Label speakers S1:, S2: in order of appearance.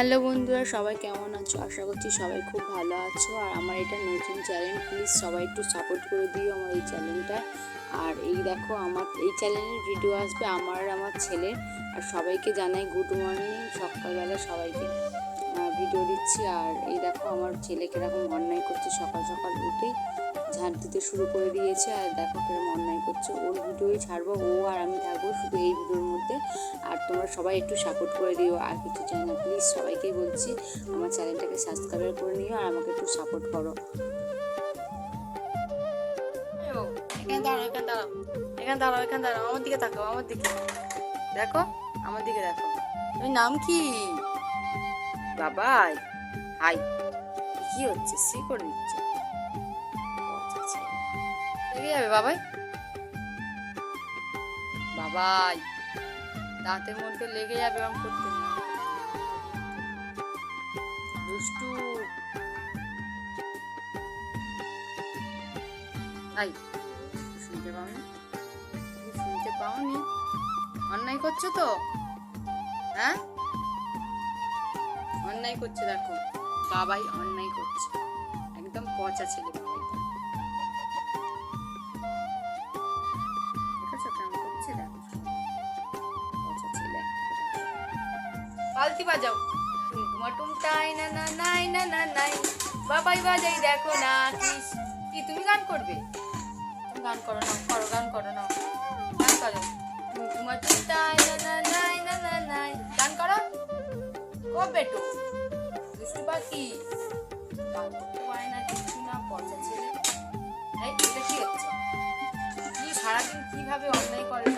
S1: Hello বন্ধুরা, সবাই কেমন আছো? আশা করছি সবাই খুব ভালো আছো। আর আমার এটা নতুন চ্যানেল প্লিজ সবাই একটু সাপোর্ট করে দিও আমার এই চ্যানেলটা আর এই দেখো, আমার এই চ্যানেলের ভিডিও আসবে আমার আর আমার ছেলে আর সবাইকে জানাই গুড মর্নিং সকালবেলা সবাইকে ভিডিও দিচ্ছি। আর এই দেখো, আমার ছেলে কীরকম অন্যায় করছে সকাল সকাল উঠেই। ঝাঁট দিতে শুরু করে দিয়েছে আর দেখো কীরকম অন্যায় করছে। ওর ভিডিওই ছাড়বো ও আর আমি থাকব শুধু এই ভিডিওর মধ্যে। আর তোমরা সবাই একটু সাপোর্ট করে দিও আর কিছু চাই না প্লিজ সবাইকেই বলছি আমার চ্যানেলটাকে সাবস্ক্রাইব করে নিও আর আমাকে একটু সাপোর্ট করো। এখানে দাঁড়াও এখানে দাঁড়াও। এখানে দাঁড়াও এখানে দাঁড়াও। আমার দিকে তাকাও আমার দিকে। দেখো আমার দিকে দেখো। ওই নাম কি? বাবাই হাই। কি হচ্ছে? সি করে দিচ্ছে লেগে যাবে বাবাই? বাবাই, দাঁতের মধ্যে লেগে যাবে এরকম করতে। দুষ্টু। তাই শুনতে পাওনি? শুনতে পাওনি? অন্যায় করছ তো? হ্যাঁ? অন্যায় করছে দেখো। বাবাই অন্যায় করছে। একদম পচা ছেলে পালতি বাজাও। টুমটুমা টুমটাই না না, নাই, না না, নাই। বাবাই বাজাই দেখো না কি তুমি গান করবে? গান করো না, করো, গান করো না। গান করো। টুমটুমা টুমটাই না না, নাই, না না, নাই। গান করো। ও বেটু। দুষ্টু পাখি। গান না কিছু না, পচা ছেলে। এই, এটা কি হচ্ছে? কি সারাদিন কীভাবে অন্যায় করে?